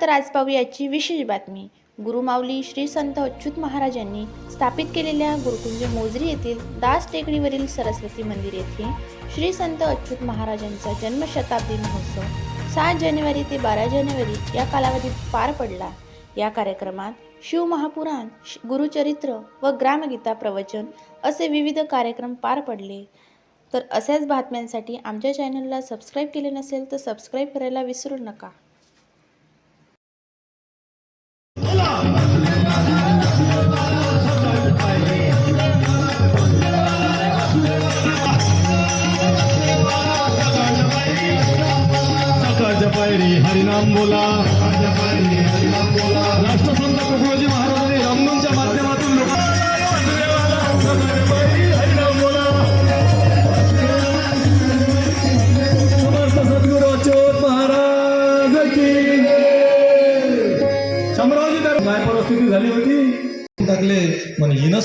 तर आज पाहूयाची विशेष बातमी. गुरुमाऊली श्री संत अच्युत महाराजांनी स्थापित केलेल्या गुरुकुंज मोजरी येथील दास टेकडीवरील सरस्वती मंदिर येथे श्री संत अच्युत महाराजांचा जन्मशताब्दी महोत्सव सात जानेवारी ते बारा जानेवारी या कालावधीत पार पडला. या कार्यक्रमात शिवमहापुराण श- गुरुचरित्र व ग्रामगीता प्रवचन असे विविध कार्यक्रम पार पडले. तर अशाच बातम्यांसाठी आमच्या चॅनलला सबस्क्राईब केले नसेल तर सबस्क्राईब करायला विसरू नका.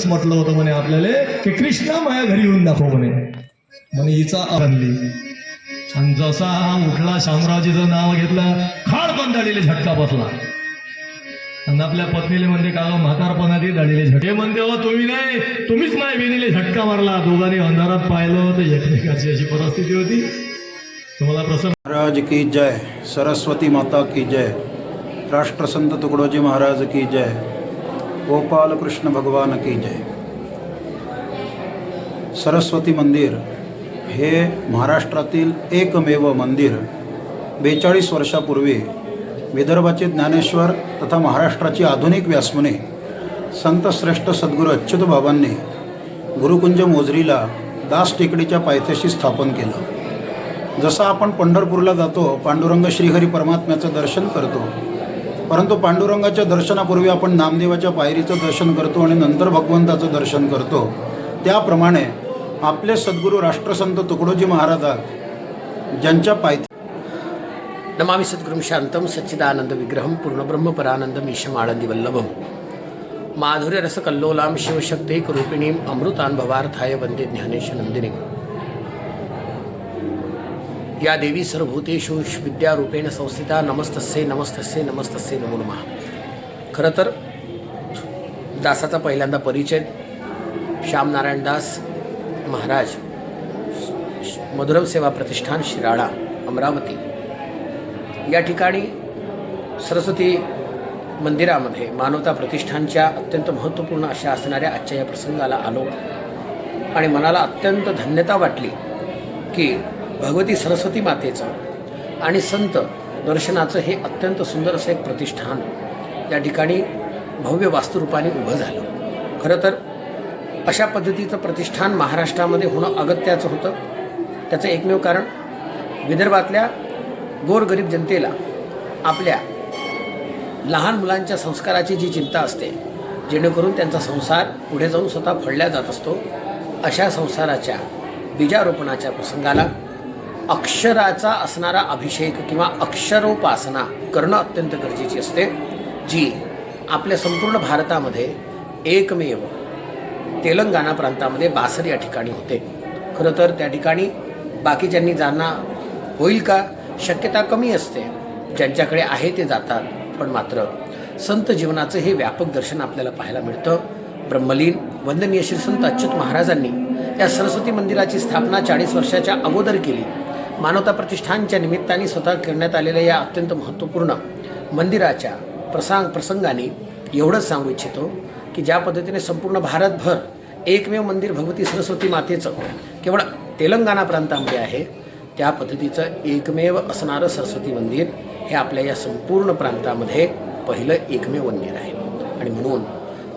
म्हटलं होतं म्हणे आपल्याला की कृष्णा माया घरी येऊन दाखव म्हणे. म्हणे हिचा आणली. आणि जसा हा उठला शामरावजीचं नाव घेतलं खाड पण दाडीले झटका बसला. आणि आपल्या पत्नीले म्हणते का गं ते दाडीले झटके. म्हणते हो तुम्ही नाही तुम्हीच माझ्या बेनीले झटका मारला. दोघांनी अंधारात पाहिलं तर एकमेकाची अशी परिस्थिती होती. तुम्हाला प्रसन्न महाराज की जय. सरस्वती माता की जय. राष्ट्रसंत तुकडोजी महाराज की जय. गोपाल कृष्ण भगवान की जय। सरस्वती मंदिर हे महाराष्ट्रातील एकमेव मंदिर. बेचाळीस वर्षापूर्वी विदर्भाचे ज्ञानेश्वर तथा महाराष्ट्राची आधुनिक व्यासमुने संत श्रेष्ठ सद्गुरू अच्युत बाबांनी गुरुकुंज मोजरीला दास टेकडीच्या पायथ्याशी स्थापन केलं. जसं आपण पंढरपूरला जातो पांडुरंग श्रीहरी परमात्म्याचं दर्शन करतो परंतु पांडुरंगाच्या दर्शनापूर्वी आपण नामदेवाच्या पायरीचं दर्शन करतो आणि नंतर भगवंताचं दर्शन करतो. त्याप्रमाणे आपले सद्गुरू राष्ट्रसंत तुकडोजी महाराजात ज्यांच्या पायथ्या नमामि सद्गुरुं शान्तं सच्चिदानन्द विग्रहं पूर्णब्रह्मपरानन्दम् ईशम् आळन्दिवल्लभं माधुर्यरसकल्लोलां अमृतानुभवार्थाय अमृतान्भवार्थाय ज्ञानेश नंदिनी या देवी सर्वभूतेषु विद्यारूपेण संस्थिता नमस्तस्ये नमस्तस्ये नमस्तस्ये नमो नमः. खरं तर दासाचा पहिल्यांदा परिचय श्यामनारायण दास महाराज मधुरम सेवा प्रतिष्ठान शिराळा अमरावती. या ठिकाणी सरस्वती मंदिरामध्ये मानवता प्रतिष्ठानच्या अत्यंत महत्त्वपूर्ण अशा असणाऱ्या आजच्या या प्रसंगाला आलो आणि मनाला अत्यंत धन्यता वाटली की भगवती सरस्वती मातेचं आणि संत दर्शनाचं हे अत्यंत सुंदर असं एक प्रतिष्ठान या ठिकाणी भव्य वास्तुरूपाने उभं झालं. खरं तर अशा पद्धतीचं प्रतिष्ठान महाराष्ट्रामध्ये होणं अगत्याचं होतं. त्याचं एकमेव कारण विदर्भातल्या गोरगरीब जनतेला आपल्या लहान मुलांच्या संस्काराची जी चिंता असते जेणेकरून त्यांचा संसार पुढे जाऊन स्वतः फळल्या जात असतो अशा संसाराच्या बीजारोपणाच्या प्रसंगाला अक्षराचा असणारा अभिषेक किंवा अक्षरोपासना करणं अत्यंत गरजेची असते जी आपल्या संपूर्ण भारतामध्ये एकमेव तेलंगणा प्रांतामध्ये बासर या ठिकाणी होते. खरं तर त्या ठिकाणी बाकीच्यांनी जाणं होईल का? शक्यता कमी असते. ज्यांच्याकडे आहे ते जातात. पण मात्र संत जीवनाचं हे व्यापक दर्शन आपल्याला पाहायला मिळतं. ब्रह्मलीन वंदनीय श्री संत अच्युत महाराजांनी या सरस्वती मंदिराची स्थापना चाळीस वर्षाच्या अगोदर केली. मानवता प्रतिष्ठानच्या निमित्ताने स्वतः करण्यात आलेल्या या अत्यंत महत्त्वपूर्ण मंदिराच्या प्रसांग प्रसंगाने एवढंच सांगू इच्छितो की ज्या पद्धतीने संपूर्ण भारतभर एकमेव मंदिर भगवती सरस्वती मातेचं केवळ तेलंगणा प्रांतामध्ये आहे त्या पद्धतीचं एकमेव असणारं सरस्वती मंदिर हे आपल्या या संपूर्ण प्रांतामध्ये पहिलं एकमेव मंदिर आहे. आणि म्हणून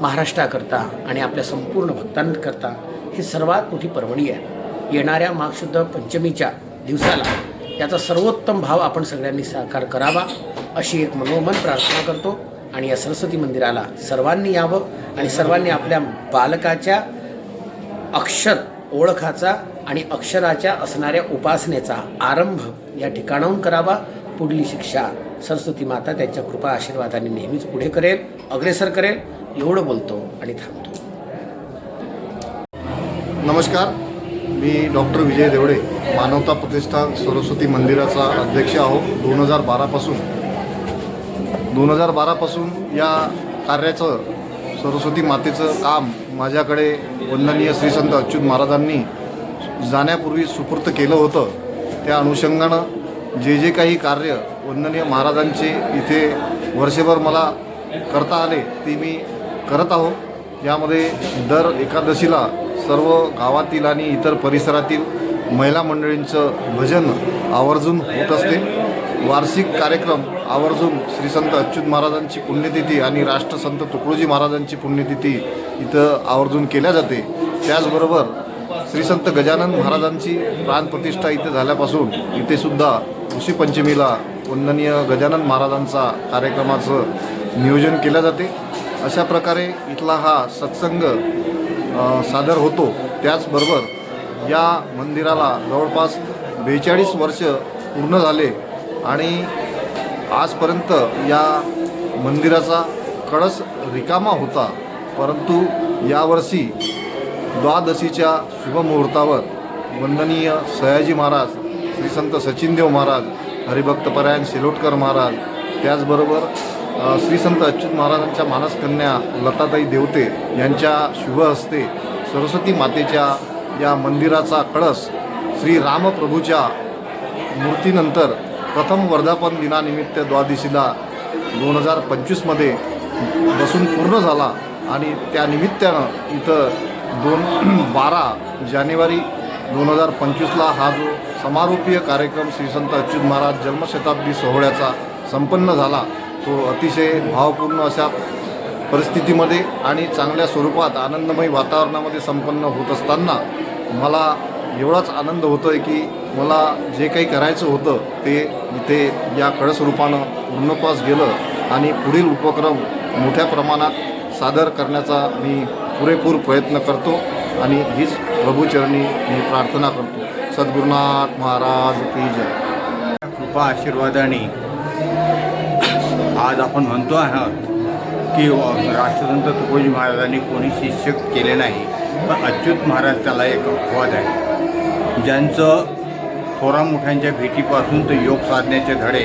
महाराष्ट्राकरता आणि आपल्या संपूर्ण भक्तांकरता ही सर्वात मोठी पर्वणी आहे. येणाऱ्या माघशुद्ध पंचमीच्या दिवसाला. त्याचा सर्वोत्तम भाव आपण सगळ्यांनी साकार करावा अशी एक मनोमन प्रार्थना करतो. आणि या सरस्वती मंदिराला सर्वांनी यावं आणि सर्वांनी आपल्या बालकाच्या अक्षर ओळखाचा आणि अक्षराच्या असणाऱ्या उपासनेचा आरंभ या ठिकाणाहून करावा. पुढली शिक्षा सरस्वती माता त्यांच्या कृपा आशीर्वादाने नेहमीच पुढे करेल अग्रेसर करेल. एवढं बोलतो आणि थांबतो. नमस्कार. मी डॉक्टर विजय देवडे मानवता प्रतिष्ठान सरस्वती मंदिराचा अध्यक्ष आहो दोन हजार बारापासून दोन हजार बारापासून या कार्याचं सरस्वती मातेचं काम माझ्याकडे वंदनीय श्रीसंत अच्युत महाराजांनी जाण्यापूर्वी सुपूर्त केलं होतं. त्या अनुषंगानं जे जे काही कार्य वंदनीय महाराजांचे इथे वर्षभर मला करता आले ते मी करत आहो यामध्ये दर एकादशीला सर्व गावातील आणि इतर परिसरातील महिला मंडळींचं भजन आवर्जून होत असते. वार्षिक कार्यक्रम आवर्जून श्री संत अच्युत महाराजांची पुण्यतिथी आणि राष्ट्रसंत तुकडोजी महाराजांची पुण्यतिथी इथं आवर्जून केल्या जाते. त्याचबरोबर श्री संत गजानन महाराजांची प्राणप्रतिष्ठा इथे झाल्यापासून इथे सुद्धा ऋषीपंचमीला वंदनीय गजानन महाराजांचा कार्यक्रमाचं नियोजन केलं जाते. अशा प्रकारे इथला हा सत्संग सादर होतो. त्याचबरोबर या मंदिराला जवळपास बेचाळीस वर्ष पूर्ण झाले आणि आजपर्यंत या मंदिराचा कळस रिकामा होता. परंतु यावर्षी द्वादशीच्या शुभमुहूर्तावर वंदनीय सयाजी महाराज श्री संत सचिनदेव महाराज हरिभक्तपरायण शिलोटकर महाराज त्याचबरोबर श्री संत अच्युत महाराजांच्या मानसकन्या लताताई देवते यांच्या शुभ हस्ते सरस्वती मातेच्या या मंदिराचा कळस श्री रामप्रभूच्या मूर्तीनंतर प्रथम वर्धापन दिनानिमित्त द्वादशीला दोन हजार पंचवीसमध्ये बसून पूर्ण झाला आणि त्या निमित्तानं इथं दोन बारा जानेवारी दोन हजार पंचवीसला हा जो समारोपीय कार्यक्रम श्री संत अच्युत महाराज जन्मशताब्दी सोहळ्याचा संपन्न झाला. तो अतिशय भावपूर्ण अशा परिस्थितीमध्ये आणि चांगल्या स्वरूपात आनंदमय वातावरणामध्ये संपन्न होत असताना मला एवढाच आनंद होतो आहे की मला जे काही करायचं होतं ते इथे या कळस्वरूपानं पूर्णत्वास गेलं आणि पुढील उपक्रम मोठ्या प्रमाणात सादर करण्याचा मी पुरेपूर प्रयत्न करतो आणि हीच प्रभूचरणी मी प्रार्थना करतो. सद्गुरुनाथ महाराज की जय. कृपा आशीर्वादाने आज आपण म्हणतो आहोत की राष्ट्रसंत तुकोजी महाराजांनी कोणी शिष्य केले नाही पण अच्युत महाराज त्याला एक अपवाद आहे. ज्यांचं थोरा मोठ्यांच्या भेटीपासून तर योग साधण्याचे धडे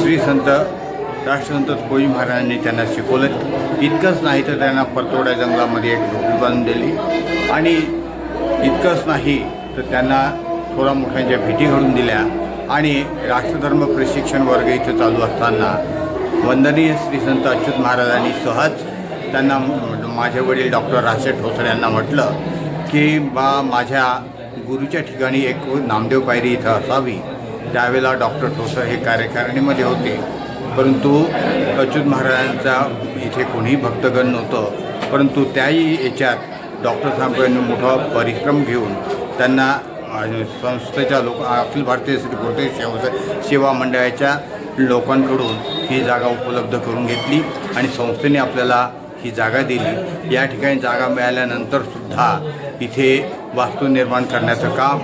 श्री संत राष्ट्रसंत तुकोजी महाराजांनी त्यांना शिकवलं इतकंच नाही तर त्यांना परतोड्या जंगलामध्ये एक झोपी बांधून दिली. आणि इतकंच नाही तर त्यांना थोरा मोठ्यांच्या भेटी घडून दिल्या. आणि राष्ट्रधर्म प्रशिक्षण वर्ग इथं चालू असताना वंदनीय श्री संत अच्युत महाराजांनी सहज त्यांना माझे वडील डॉक्टर राशे ठोसर यांना म्हटलं की बा माझ्या गुरुच्या ठिकाणी एक नामदेव पायरी इथं असावी. त्यावेळेला डॉक्टर ठोसर हे कार्यकारिणीमध्ये होते. परंतु अच्युत महाराजांचा इथे कोणीही भक्तगण नव्हतं. परंतु त्याही याच्यात डॉक्टर साहेब यांनी मोठा परिश्रम घेऊन त्यांना संस्थेच्या लोक अखिल भारतीय श्री कोटे सेवा सेवा मंडळाच्या लोकांकडून ही जागा उपलब्ध करून घेतली आणि संस्थेने आपल्याला ही जागा दिली. या ठिकाणी जागा मिळाल्यानंतर सुद्धा इथे वास्तू निर्माण करण्याचं काम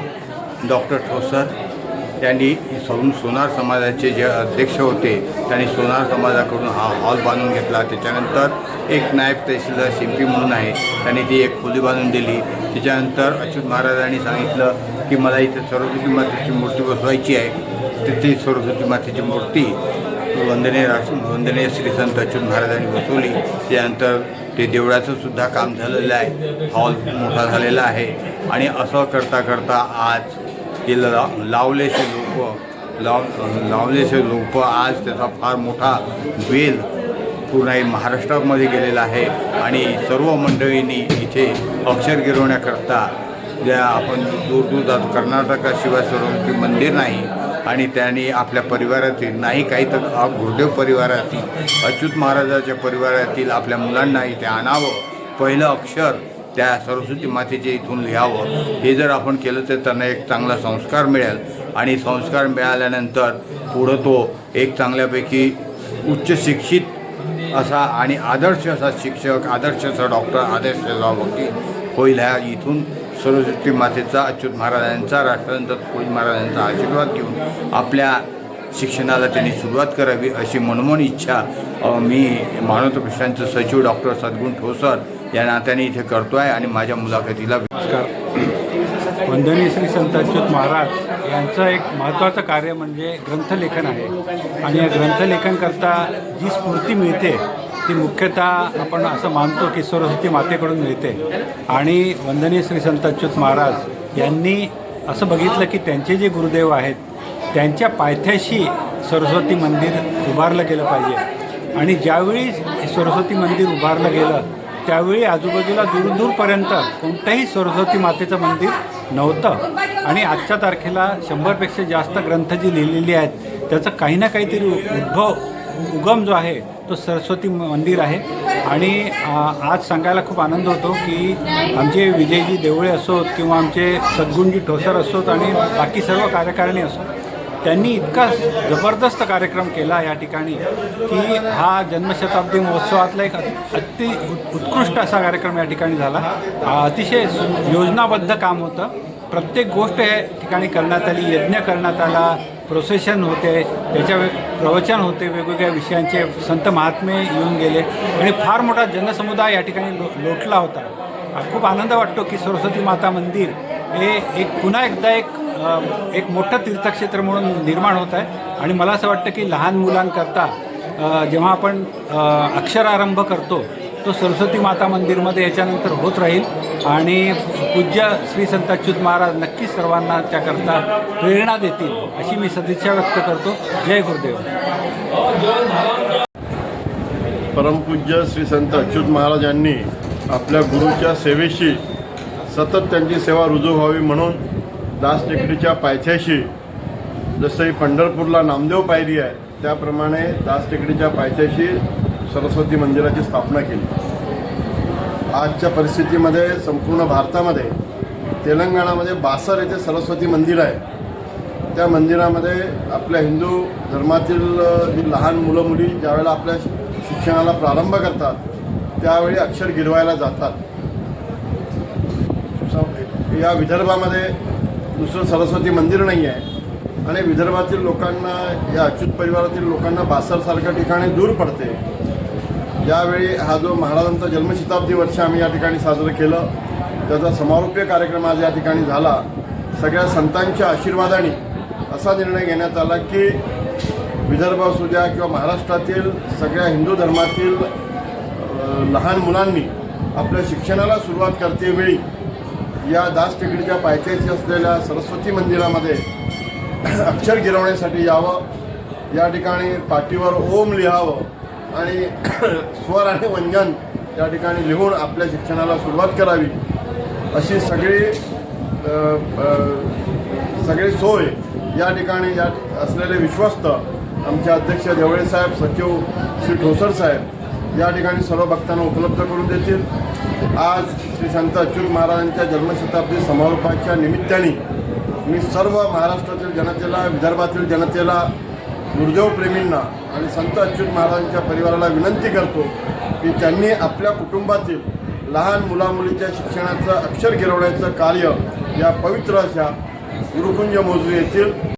डॉक्टर ठोसर त्यांनी सोन सोनार समाजाचे जे अध्यक्ष होते त्यांनी सोनार समाजाकडून हा हॉल बांधून घेतला. त्याच्यानंतर एक नायब तहसीलदार शिंपी म्हणून आहे त्यांनी ती एक खोली बांधून दिली. त्याच्यानंतर अच्युत महाराजांनी सांगितलं की मला इथे सरस्वती मातेची मूर्ती बसवायची आहे. तिथे सरस्वती मातेची मूर्ती वंदनीय राष्ट्र वंदनीय श्री संत अच्युत महाराजांनी बसवली. त्यानंतर ते देवळाचं सुद्धा काम झालेलं आहे. हॉल मोठा झालेला आहे. आणि असं करता करता आज हे ला लावलेसे लोक लाव लावलेसे लोक आज त्याचा फार मोठा वेल पूर्ण महाराष्ट्रामध्ये गेलेला आहे. आणि सर्व मंडळींनी इथे अक्षर गिरवण्याकरता ज्या आपण दूर दूर जातो कर्नाटकाशिवाय सर्व मंदिर नाही आणि त्यांनी आपल्या परिवारातील नाही काही तर गुरुदेव परिवारातील अच्युत महाराजाच्या परिवारातील आपल्या मुलांनाही ते आणावं. पहिलं अक्षर त्या सरस्वती मातेचे इथून लिहावं. हे जर आपण केलं तर त्यांना एक चांगला संस्कार मिळेल. आणि संस्कार मिळाल्यानंतर पुढं तो एक चांगल्यापैकी उच्च शिक्षित असा आणि आदर्श असा शिक्षक आदर्श असा डॉक्टर आदर्श असा वकील होईल ह्या इथून सरस्वती मातेचा अच्युत महाराजांचा राष्ट्रसंत तुकोजी महाराजांचा आशीर्वाद घेऊन आपल्या शिक्षणाला त्यांनी सुरुवात करावी अशी मनमोहन इच्छा मी मानवतो प्रश्नांचं सचिव डॉक्टर सद्गुण ठोसर या नात्याने इथे करतो आहे आणि माझ्या मुलाखतीला नमस्कार. वंदनी श्री संत अच्युत महाराज यांचं एक महत्त्वाचं कार्य म्हणजे ग्रंथलेखन आहे. आणि या ग्रंथलेखनकरता जी स्फूर्ती मिळते ती मुख्यतः आपण असं मानतो की सरस्वती मातेकडून मिळते. आणि वंदनीय श्री संत अच्युत महाराज यांनी असं बघितलं की त्यांचे जे गुरुदेव आहेत त्यांच्या पायथ्याशी सरस्वती मंदिर उभारलं गेलं पाहिजे. आणि ज्यावेळी सरस्वती मंदिर उभारलं गेलं त्यावेळी आजूबाजूला दूरदूरपर्यंत कोणतंही सरस्वती मातेचं मंदिर नव्हतं. आणि आजच्या तारखेला शंभरपेक्षा जास्त ग्रंथ जी लिहिलेली आहेत. त्याचं काही ना काहीतरी उद्भव उगम जो आहे तो सरस्वती मंदिर आहे. आणि आज सांगायला खूप आनंद होतो की आमचे विजयजी देवळे असोत किंवा आमचे सद्गुणजी ठोसर असोत आणि बाकी सर्व कार्यकारिणी असोत त्यांनी इतका जबरदस्त कार्यक्रम केला या ठिकाणी की हा जन्मशताब्दी महोत्सवातला एक अति उत्कृष्ट असा कार्यक्रम या ठिकाणी झाला. अतिशय योजनाबद्ध काम होतं. प्रत्येक गोष्ट या ठिकाणी करण्यात आली यज्ञ करण्यात आला प्रोसेशन होते त्याच्या वे- प्रवचन होते वेगवेगळ्या विषयांचे संत महात्मे येऊन गेले. आणि फार मोठा जनसमुदाय या ठिकाणी लो लोटला होता. खूप आनंद वाटतो की सरस्वती माता मंदिर हे एक पुन्हा एकदा एक एक मोठं तीर्थक्षेत्र म्हणून निर्माण होत आहे. आणि मला असं वाटतं की लहान मुलांकरता जेव्हा आपण अक्षरारंभ करतो तो सरस्वती माता मंदिरमध्ये याच्यानंतर होत राहील. आणि पूज्य श्री संत अच्युत महाराज नक्कीच सर्वांना त्याकरता प्रेरणा देतील अशी मी सदिच्छा व्यक्त करतो. जय गुरुदेव. परमपूज्य श्री संत अच्युत महाराज यांनी आपल्या गुरुच्या सेवेशी सतत त्यांची सेवा रुजू व्हावी म्हणून दास टेकडीच्या पायथ्याशी जसंही पंढरपूरला नामदेव पायरी आहे त्याप्रमाणे दास टेकडीच्या पायथ्याशी सरस्वती मंदिराची स्थापना केली. आजच्या परिस्थितीमध्ये संपूर्ण भारतामध्ये तेलंगणामध्ये बासर येथे सरस्वती मंदिर आहे. त्या मंदिरामध्ये आपल्या हिंदू धर्मातील जी लहान मुलं मुली ज्यावेळेला आपल्या शिक्षणाला प्रारंभ करतात त्यावेळी अक्षर गिरवायला जातात. या विदर्भामध्ये दुसरं सरस्वती मंदिर नाही आहे आणि विदर्भातील लोकांना या अच्युत परिवारातील लोकांना बासरसारख्या ठिकाणी दूर पडते. यावेळी हा जो महाराजांचा जन्मशताब्दी वर्ष आम्ही या ठिकाणी साजरं केलं त्याचा समारोपीय कार्यक्रम आज या ठिकाणी झाला. सगळ्या संतांच्या आशीर्वादाने असा निर्णय घेण्यात आला की विदर्भ असू द्या किंवा महाराष्ट्रातील सगळ्या हिंदू धर्मातील लहान मुलांनी आपल्या शिक्षणाला सुरुवात करतेवेळी या दास टेकडीच्या पायथ्याशी असलेल्या सरस्वती मंदिरामध्ये अक्षर गिरवण्यासाठी यावं. या ठिकाणी पाठीवर ओम लिहावं. आणि स्वर आणि व्यंजन या ठिकाणी लिहून आपल्या शिक्षणाला सुरुवात करावी अशी सगळी सगळी सोय या ठिकाणी या असलेले विश्वस्त आमचे अध्यक्ष देवळे साहेब सचिव श्री ठोसर साहेब या ठिकाणी सर्व भक्तांना उपलब्ध करून देतील. आज श्री संत अच्युत महाराजांच्या जन्मशताब्दी समारोपाच्या निमित्ताने मी सर्व महाराष्ट्रातील जनतेला विदर्भातील जनतेला दुर्दैवप्रेमींना आणि संत अच्युत महाराजांच्या परिवाराला विनंती करतो की त्यांनी आपल्या कुटुंबातील लहान मुलामुलीच्या शिक्षणाचं अक्षर गिरवण्याचं कार्य या पवित्र अशा गुरुकुंज मोजू येथील